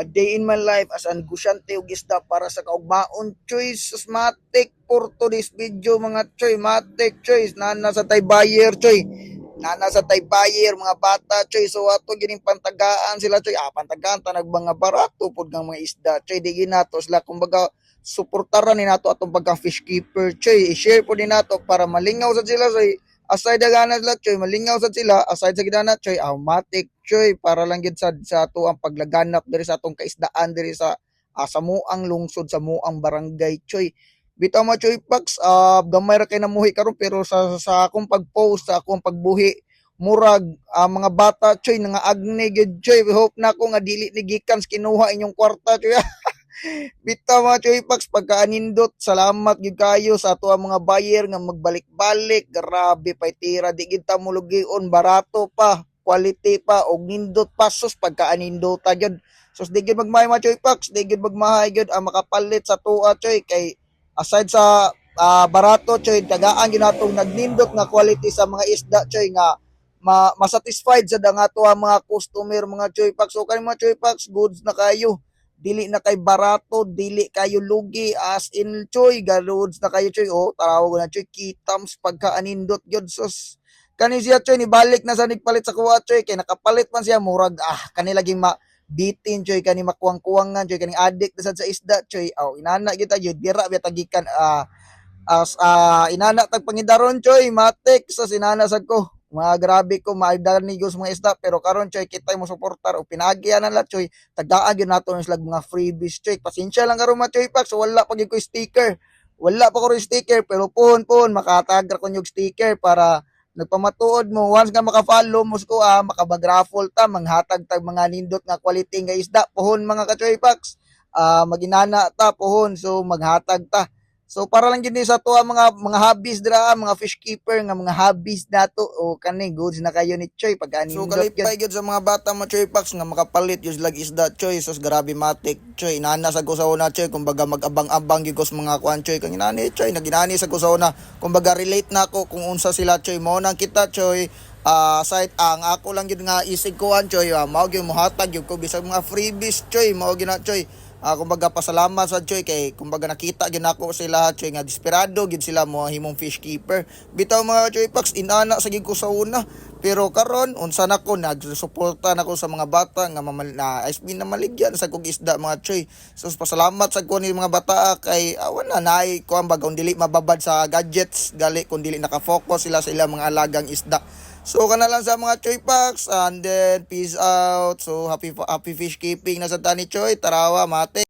a day in my life as an gusyante og isda para sa kaugmaon choice sus matik for today's video mga choy matik choice nana sa tay buyer choy. Nana sa tay buyer mga bata choy. So ato gining pantagaan sila choy. Ah pantagaan tanag mga barato pud nga mga isda choy. Di ginato sila. Kumbaga suportaran ni nato atong pagka fish keeper choy. I-share po din nato para malingaw sa sila choy. Aside dagana sila choy. Malingaw sa sila aside sa gidana choy. Automatic choy para lang gid sa sa ato ang paglaganap diri sa atong kaisdaan diri sa uh, sa muang lungsod sa muang barangay. Choy bitaw mo choy pax ah, gamay ra kay namuhi karon pero sa sa akong pag-post sa akong pagbuhi murag ah, mga bata choy nga agne gid choy hope na ko nga dili ni gikan sa kinuha inyong kwarta choy Bitaw mga Choy Pax, pagkaanindot, salamat gid kayo sa ato ang mga buyer nga magbalik-balik. Grabe pa tira, di kita mulugion, barato pa, quality pa, og nindot pa, sus pagkaanindot ta gyud. Sus di gyud magmahay mga Choy Pax, di gyud magmahay gyud ang makapalit sa tuwa Choy kay aside sa ah, barato Choy, tagaan gyud natong nagnindot nga quality sa mga isda Choy nga ma masatisfied sa nga to ang mga customer mga Choy Pax. So kani mga Choy Pax, goods na kayo dili na kay barato, dili kayo lugi as in choy, galuds na kayo choy, oh, tawag na choy, kitams pagka anindot gyud sus. Kani siya choy, nibalik na sa nigpalit sa kuha choy, kay nakapalit man siya, murag, ah, kani laging ma, bitin choy, kani makuwang-kuwangan choy, kani addict na sa isda choy, oh, inana kita yun, dira biya tagikan, ah, as, ah, inana tag pangidaron choy, matik, sa sinana sad ko, mga grabe ko maidani ko sa mga isda pero karon choy kita mo suportar o pinagyan na la choy. Tagaan gyud nato ng slag mga freebies choy. Pasensya lang karon mga choy pack so wala pa gyud ko sticker. Wala pa ko sticker pero pun pun makatag ra ko yung sticker para nagpamatuod mo once nga maka-follow mo ko ah makabag-raffle ta manghatag tag mga nindot nga quality nga isda pohon mga ka-choy packs ah maginana ta pohon so maghatag ta So para lang gid ni sa to ang mga mga hobbies dira mga fish keeper nga mga hobbies nato o kani goods na kayo ni Choy. Pag ani. So kalipay gyud sa mga bata mo Choy Pax nga makapalit yung lag isda Choy. Sos grabe matik Choy. Inana sa kusauna Choy. Kumbaga mag-abang-abang gyud ko sa mga kwan Choy. Kang inani Choy naginani sa kusauna kumbaga relate na ako kung unsa sila Choy. Mo nang kita Choy. Ah site ang ako lang gyud nga isig kuan Choy. Ah, mao gyud mohatag gyud ko bisag mga freebies Choy. Mao gyud na Choy Ah, kumbaga pasalamat sa Choy kay kumbaga nakita gyud nako sila Choy nga desperado gyud sila mo himong fish keeper. Bitaw mga Choy Pax inana sa gid ko sa una. Pero karon unsa nako nagsuporta nako sa mga bata nga mamal na SB na maligyan sa kog isda mga Choy. So pasalamat sa ko ni mga bata kay awan na naay ko ang bagong dili mababad sa gadgets gali kun dili nakafocus sila sa ilang mga alagang isda. So kana lang sa mga Choy Packs and then peace out. So happy happy fish keeping na sa tani Choy. Tarawa mate.